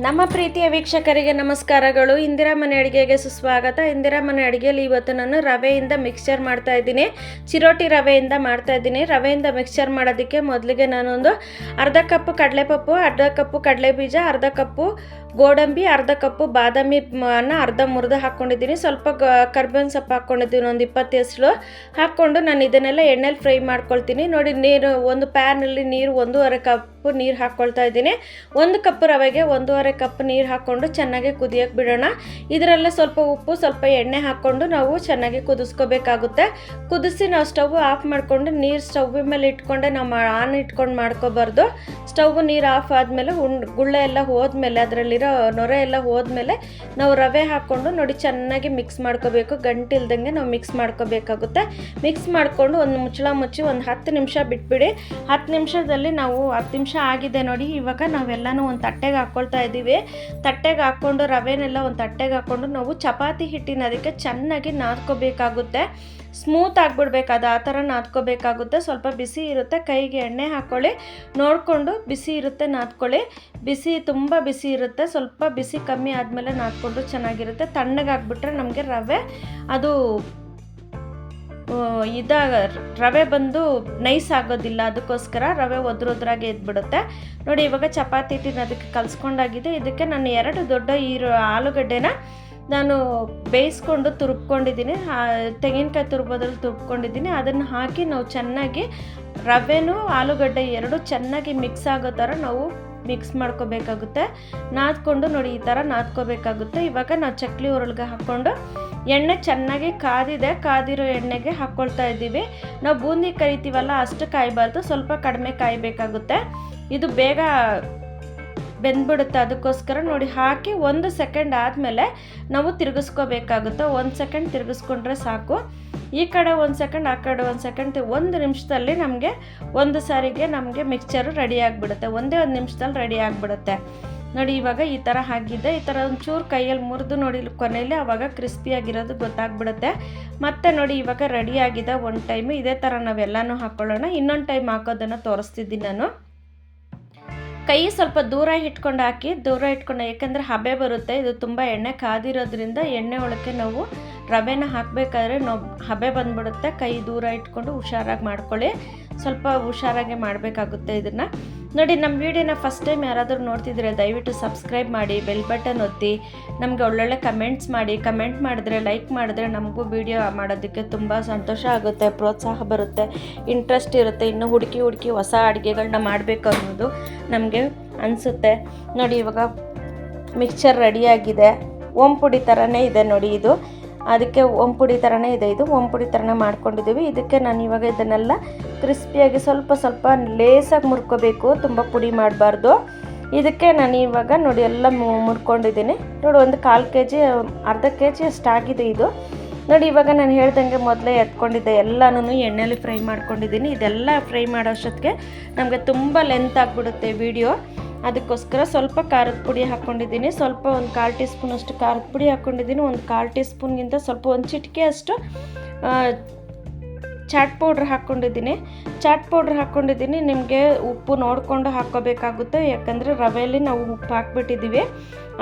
ನಮ್ಮ ಪ್ರೀತಿಯ ವೀಕ್ಷಕರಿಗೆ ನಮಸ್ಕಾರಗಳು. ಇಂದಿರಾ ಮನೆ ಅಡುಗೆಗೆ ಸುಸ್ವಾಗತ. ಇಂದಿರಾ ಮನೆ ಅಡುಗೆಯಲ್ಲಿ ಇವತ್ತು ನಾನು ರವೆಯಿಂದ ಮಿಕ್ಸ್ಚರ್ ಮಾಡ್ತಾ ಇದ್ದೀನಿ. ಚಿರೋಟಿ ರವೆಯಿಂದ ಮಾಡ್ತಾ ಇದ್ದೀನಿ. ರವೆಯಿಂದ ಮಿಕ್ಸ್ಚರ್ ಮಾಡೋದಕ್ಕೆ ಮೊದಲಿಗೆ ನಾನೊಂದು ಅರ್ಧ ಕಪ್ ಕಡಲೆಪಪ್ಪು, ಅರ್ಧ ಕಪ್ಪು ಕಡಲೆ ಬೀಜ ಅರ್ಧ ಕಪ್ಪು ಗೋಡಂಬಿ, ಅರ್ಧ ಕಪ್ಪು ಬಾದಾಮಿ ಅನ್ನು ಅರ್ಧ ಮುರಿದು ಹಾಕ್ಕೊಂಡಿದ್ದೀನಿ ಸ್ವಲ್ಪ ಕರ್ಬೇವಿನ ಸೊಪ್ಪು ಹಾಕ್ಕೊಂಡಿದ್ದೀನಿ ಒಂದು ಇಪ್ಪತ್ತು ಹೆಸರು ಹಾಕ್ಕೊಂಡು ನಾನು ಇದನ್ನೆಲ್ಲ ಎಣ್ಣೆಲಿ ಫ್ರೈ ಮಾಡ್ಕೊಳ್ತೀನಿ. ನೋಡಿ ನೀರು ಒಂದು ಪ್ಯಾನಲ್ಲಿ ನೀರು ಒಂದೂವರೆ ಕಪ್ ನೀರು ಹಾಕ್ಕೊಳ್ತಾ ಇದ್ದೀನಿ. ಒಂದು ಕಪ್ ರವೆಗೆ ಒಂದೂವರೆ ಕಪ್ ನೀರು ಹಾಕ್ಕೊಂಡು ಚೆನ್ನಾಗಿ ಕುದಿಯೋಕೆ ಬಿಡೋಣ. ಇದರಲ್ಲೇ ಸ್ವಲ್ಪ ಉಪ್ಪು, ಸ್ವಲ್ಪ ಎಣ್ಣೆ ಹಾಕ್ಕೊಂಡು ನಾವು ಚೆನ್ನಾಗಿ ಕುದಿಸ್ಕೋಬೇಕಾಗುತ್ತೆ. ಕುದಿಸಿ ನಾವು ಸ್ಟವ್ ಆಫ್ ಮಾಡಿಕೊಂಡು ನೀರು ಸ್ಟವ್ ಮೇಲೆ ಇಟ್ಕೊಂಡೆ ನಾವು ಆನ್ ಇಟ್ಕೊಂಡು ಮಾಡ್ಕೋಬಾರ್ದು. ಸ್ಟವ್ ನೀರು ಆಫ್ ಆದಮೇಲೆ ಉಂಡ್ ಗುಳ್ಳೆ ಎಲ್ಲ ಹೋದ್ಮೇಲೆ ಅದರಲ್ಲಿರೋ ನೊರೆ ಎಲ್ಲ ಹೋದ್ಮೇಲೆ ನಾವು ರವೆ ಹಾಕ್ಕೊಂಡು ನೋಡಿ ಚೆನ್ನಾಗಿ ಮಿಕ್ಸ್ ಮಾಡ್ಕೋಬೇಕು. ಗಂಟಿಲ್ದಂಗೆ ನಾವು ಮಿಕ್ಸ್ ಮಾಡ್ಕೋಬೇಕಾಗುತ್ತೆ. ಮಿಕ್ಸ್ ಮಾಡಿಕೊಂಡು ಒಂದು ಮುಚ್ಚಳ ಮುಚ್ಚಿ ಒಂದು ಹತ್ತು ನಿಮಿಷ ಬಿಟ್ಬಿಡಿ. ಹತ್ತು ನಿಮಿಷದಲ್ಲಿ ನಾವು ಹತ್ತು ನಿಮಿಷ ಆಗಿದೆ ನೋಡಿ. ಇವಾಗ ನಾವೆಲ್ಲನೂ ಒಂದು ತಟ್ಟೆಗೆ ಹಾಕ್ಕೊಳ್ತಾ ಇದ್ದೀವಿ. ತಟ್ಟೆಗೆ ಹಾಕ್ಕೊಂಡು ರವೆನೆಲ್ಲ ಒಂದು ತಟ್ಟೆಗೆ ಹಾಕ್ಕೊಂಡು ನಾವು ಚಪಾತಿ ಹಿಟ್ಟಿನ ಅದಕ್ಕೆ ಚೆನ್ನಾಗಿ ನಾದ್ಕೋಬೇಕಾಗುತ್ತೆ. ಸ್ಮೂತ್ ಆಗಿಬಿಡ್ಬೇಕು, ಅದು ಆ ಥರ ನಾದ್ಕೋಬೇಕಾಗುತ್ತೆ. ಸ್ವಲ್ಪ ಬಿಸಿ ಇರುತ್ತೆ, ಕೈಗೆ ಎಣ್ಣೆ ಹಾಕ್ಕೊಳ್ಳಿ ನೋಡಿಕೊಂಡು ಬಿಸಿ ಇರುತ್ತೆ, ನಾದ್ಕೊಳ್ಳಿ. ಬಿಸಿ, ತುಂಬ ಬಿಸಿ ಇರುತ್ತೆ. ಸ್ವಲ್ಪ ಬಿಸಿ ಕಮ್ಮಿ ಆದಮೇಲೆ ನಾದ್ಕೊಂಡು ಚೆನ್ನಾಗಿರುತ್ತೆ. ತಣ್ಣಗಾಗ್ಬಿಟ್ರೆ ನಮಗೆ ರವೆ, ಅದು ಇದಾಗ ರವೆ ಬಂದು ನೈಸ್ ಆಗೋದಿಲ್ಲ, ಅದಕ್ಕೋಸ್ಕರ ರವೆ ಒದ್ರೊದ್ರಾಗೆ ಎದ್ಬಿಡುತ್ತೆ ನೋಡಿ, ಇವಾಗ ಚಪಾತಿ ಹಿಟ್ಟಿನ ಅದಕ್ಕೆ ಕಲಿಸ್ಕೊಂಡಾಗಿದೆ. ಇದಕ್ಕೆ ನಾನು ಎರಡು ದೊಡ್ಡ ಈರು ಆಲೂಗಡ್ಡೆನ ನಾನು ಬೇಯಿಸ್ಕೊಂಡು ತುರುಬ್ಕೊಂಡಿದ್ದೀನಿ ತೆಂಗಿನಕಾಯಿ ತುರ್ಬೋದ್ರಲ್ಲಿ ತುರ್ಬ್ಕೊಂಡಿದ್ದೀನಿ ಅದನ್ನು ಹಾಕಿ ನಾವು ಚೆನ್ನಾಗಿ ರವೆನೂ ಆಲೂಗಡ್ಡೆ ಎರಡು ಚೆನ್ನಾಗಿ ಮಿಕ್ಸ್ ಆಗೋ ಥರ ನಾವು ಮಿಕ್ಸ್ ಮಾಡ್ಕೋಬೇಕಾಗುತ್ತೆ. ನಾದ್ಕೊಂಡು ನೋಡಿ, ಈ ಥರ ನಾದ್ಕೋಬೇಕಾಗುತ್ತೆ. ಇವಾಗ ನಾವು ಚಕ್ಲಿ ಉರುಳ್ಗೆ ಹಾಕ್ಕೊಂಡು ಎಣ್ಣೆ ಚೆನ್ನಾಗಿ ಕಾದಿದೆ. ಕಾದಿರೋ ಎಣ್ಣೆಗೆ ಹಾಕ್ಕೊಳ್ತಾ ಇದ್ದೀವಿ. ನಾವು ಬೂಂದಿ ಕರಿತೀವಲ್ಲ, ಅಷ್ಟು ಕಾಯಬಾರ್ದು. ಸ್ವಲ್ಪ ಕಡಿಮೆ ಕಾಯಬೇಕಾಗುತ್ತೆ. ಇದು ಬೇಗ ಬೆಂದ್ಬಿಡುತ್ತೆ. ಅದಕ್ಕೋಸ್ಕರ ನೋಡಿ, ಹಾಕಿ ಒಂದು ಸೆಕೆಂಡ್ ಆದಮೇಲೆ ನಾವು ತಿರುಗಿಸ್ಕೋಬೇಕಾಗುತ್ತೆ. ಒಂದು ಸೆಕೆಂಡ್ ತಿರುಗಿಸ್ಕೊಂಡ್ರೆ ಸಾಕು. ಈ ಕಡೆ ಒಂದು ಸೆಕೆಂಡ್ ಆ ಕಡೆ ಒಂದು ಸೆಕೆಂಡ್ ಒಂದು ನಿಮಿಷದಲ್ಲಿ ನಮಗೆ ಒಂದು ಸಾರಿಗೆ ನಮಗೆ ಮಿಕ್ಸ್ಚರು ರೆಡಿ ಆಗಿಬಿಡುತ್ತೆ. ಒಂದೇ ಒಂದು ನಿಮಿಷದಲ್ಲಿ ರೆಡಿ ಆಗಿಬಿಡುತ್ತೆ. ನೋಡಿ, ಇವಾಗ ಈ ಥರ ಹಾಕಿದ್ದೆ ಈ ಥರ ಒಂಚೂರು ಕೈಯಲ್ಲಿ ಮುರಿದು ನೋಡಿ ಕೊನೆಯಲ್ಲಿ ಆವಾಗ ಕ್ರಿಸ್ಪಿಯಾಗಿರೋದು ಗೊತ್ತಾಗ್ಬಿಡುತ್ತೆ. ಮತ್ತೆ ನೋಡಿ, ಇವಾಗ ರೆಡಿ ಆಗಿದೆ. ಒಂದು ಟೈಮು ಇದೇ ಥರ ನಾವೆಲ್ಲನೂ ಹಾಕ್ಕೊಳ್ಳೋಣ ಇನ್ನೊಂದು ಟೈಮ್ ಹಾಕೋದನ್ನು ತೋರಿಸ್ತಿದ್ದೀನಿ ನಾನು. ಕೈ ಸ್ವಲ್ಪ ದೂರ ಇಟ್ಕೊಂಡು ಹಾಕಿ, ದೂರ ಇಟ್ಕೊಂಡು ಯಾಕೆಂದರೆ ಹಬೆ ಬರುತ್ತೆ, ಇದು ತುಂಬ ಎಣ್ಣೆ ಕಾದಿರೋದ್ರಿಂದ ಎಣ್ಣೆ ಒಳಕ್ಕೆ ನಾವು ರವೆನ ಹಾಕಬೇಕಾದ್ರೆ ನಾವು ಹಬೆ ಬಂದ್ಬಿಡುತ್ತೆ. ಕೈ ದೂರ ಇಟ್ಕೊಂಡು ಹುಷಾರಾಗಿ ಮಾಡ್ಕೊಳ್ಳಿ. ಸ್ವಲ್ಪ ಹುಷಾರಾಗೆ ಮಾಡಬೇಕಾಗುತ್ತೆ ಇದನ್ನು. ನೋಡಿ, ನಮ್ಮ ವಿಡಿಯೋನ ಫಸ್ಟ್ ಟೈಮ್ ಯಾರಾದರೂ ನೋಡ್ತಿದ್ರೆ ದಯವಿಟ್ಟು ಸಬ್ಸ್ಕ್ರೈಬ್ ಮಾಡಿ ಬೆಲ್ ಬಟನ್ ಒತ್ತಿ, ನಮಗೆ ಒಳ್ಳೊಳ್ಳೆ ಕಮೆಂಟ್ಸ್ ಮಾಡಿ ಕಮೆಂಟ್ ಮಾಡಿದ್ರೆ ಲೈಕ್ ಮಾಡಿದ್ರೆ ನಮಗೂ ವೀಡಿಯೋ ಮಾಡೋದಕ್ಕೆ ತುಂಬ ಸಂತೋಷ ಆಗುತ್ತೆ, ಪ್ರೋತ್ಸಾಹ ಬರುತ್ತೆ ಇಂಟ್ರೆಸ್ಟ್ ಇರುತ್ತೆ, ಇನ್ನು ಹುಡುಕಿ ಹುಡುಕಿ ಹೊಸ ಅಡುಗೆಗಳನ್ನ ಮಾಡಬೇಕು ಅನ್ನೋದು ನಮಗೆ ಅನಿಸುತ್ತೆ. ನೋಡಿ, ಇವಾಗ ಮಿಕ್ಸ್ಚರ್ ರೆಡಿಯಾಗಿದೆ ಓಂ ಪುಡಿ ಥರನೇ ಇದೆ ನೋಡಿ ಇದು. ಅದಕ್ಕೆ ಪುಡಿ ಥರನೇ ಇದೆ ಇದು. ಪುಡಿ ಥರನೇ ಮಾಡ್ಕೊಂಡಿದ್ದೀವಿ. ಇದಕ್ಕೆ ನಾನು ಇವಾಗ ಇದನ್ನೆಲ್ಲ ಕ್ರಿಸ್ಪಿಯಾಗಿ ಸ್ವಲ್ಪ ಸ್ವಲ್ಪ ಲೇಸಾಗಿ ಮುರ್ಕೋಬೇಕು. ತುಂಬ ಪುಡಿ ಮಾಡಬಾರ್ದು. ಇದಕ್ಕೆ ನಾನು ಇವಾಗ ನೋಡಿ ಎಲ್ಲ ಮುರ್ಕೊಂಡಿದ್ದೀನಿ. ನೋಡಿ, ಒಂದು ಕಾಲು ಕೆ ಜಿ ಅರ್ಧ ಕೆ ಜಿ ಅಷ್ಟಾಗಿದೆ ಇದು. ನೋಡಿ, ಇವಾಗ ನಾನು ಹೇಳ್ದಂಗೆ ಮೊದಲೇ ಎತ್ಕೊಂಡಿದ್ದೆ ಎಲ್ಲನೂ ಎಣ್ಣೆಯಲ್ಲಿ ಫ್ರೈ ಮಾಡ್ಕೊಂಡಿದ್ದೀನಿ. ಇದೆಲ್ಲ ಫ್ರೈ ಮಾಡೋ ಅಷ್ಟೊತ್ತಿಗೆ ನಮಗೆ ತುಂಬ ಲೆಂತ್ ಆಗಿಬಿಡುತ್ತೆ ವಿಡಿಯೋ ಅದಕ್ಕೋಸ್ಕರ ಸ್ವಲ್ಪ ಖಾರದ ಪುಡಿ ಹಾಕ್ಕೊಂಡಿದ್ದೀನಿ ಸ್ವಲ್ಪ ಒಂದು ಕಾಲು ಟೀ ಸ್ಪೂನಷ್ಟು ಖಾರದ ಪುಡಿ ಹಾಕ್ಕೊಂಡಿದ್ದೀನಿ ಒಂದು ಕಾಲು ಟೀ ಸ್ಪೂನ್ಗಿಂತ ಸ್ವಲ್ಪ ಒಂದು ಚಿಟಿಕೆ ಅಷ್ಟು ಚಾಟ್ ಪೌಡ್ರ್ ಹಾಕ್ಕೊಂಡಿದ್ದೀನಿ. ಚಾಟ್ ಪೌಡ್ರ್ ಹಾಕ್ಕೊಂಡಿದ್ದೀನಿ. ನಿಮಗೆ ಉಪ್ಪು ನೋಡಿಕೊಂಡು ಹಾಕ್ಕೋಬೇಕಾಗುತ್ತೆ. ಯಾಕಂದರೆ ರವೆಯಲ್ಲಿ ನಾವು ಉಪ್ಪು ಹಾಕ್ಬಿಟ್ಟಿದ್ದೀವಿ.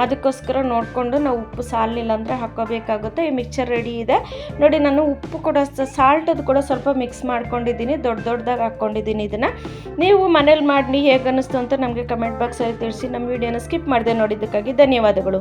ಅದಕ್ಕೋಸ್ಕರ ನೋಡಿಕೊಂಡು ನಾವು ಉಪ್ಪು ಸಾಲಿಲ್ಲ ಅಂದರೆ ಹಾಕೋಬೇಕಾಗುತ್ತೆ ಈ ಮಿಕ್ಸರ್ ರೆಡಿ ಇದೆ. ನೋಡಿ, ನಾನು ಉಪ್ಪು ಕೂಡ ಸಾಲ್ಟದ್ದು ಕೂಡ ಸ್ವಲ್ಪ ಮಿಕ್ಸ್ ಮಾಡ್ಕೊಂಡಿದ್ದೀನಿ. ದೊಡ್ಡ ದೊಡ್ಡದಾಗಿ ಹಾಕ್ಕೊಂಡಿದ್ದೀನಿ ಇದನ್ನು. ನೀವು ಮನೇಲಿ ಮಾಡಿ ಹೇಗೆ ಅನ್ನಿಸ್ತು ಅಂತ ನಮಗೆ ಕಮೆಂಟ್ ಬಾಕ್ಸಲ್ಲಿ ತಿಳಿಸಿ. ನಮ್ಮ ವೀಡಿಯೋನ ಸ್ಕಿಪ್ ಮಾಡಿದೆ ನೋಡಿದ್ದಕ್ಕಾಗಿ ಧನ್ಯವಾದಗಳು.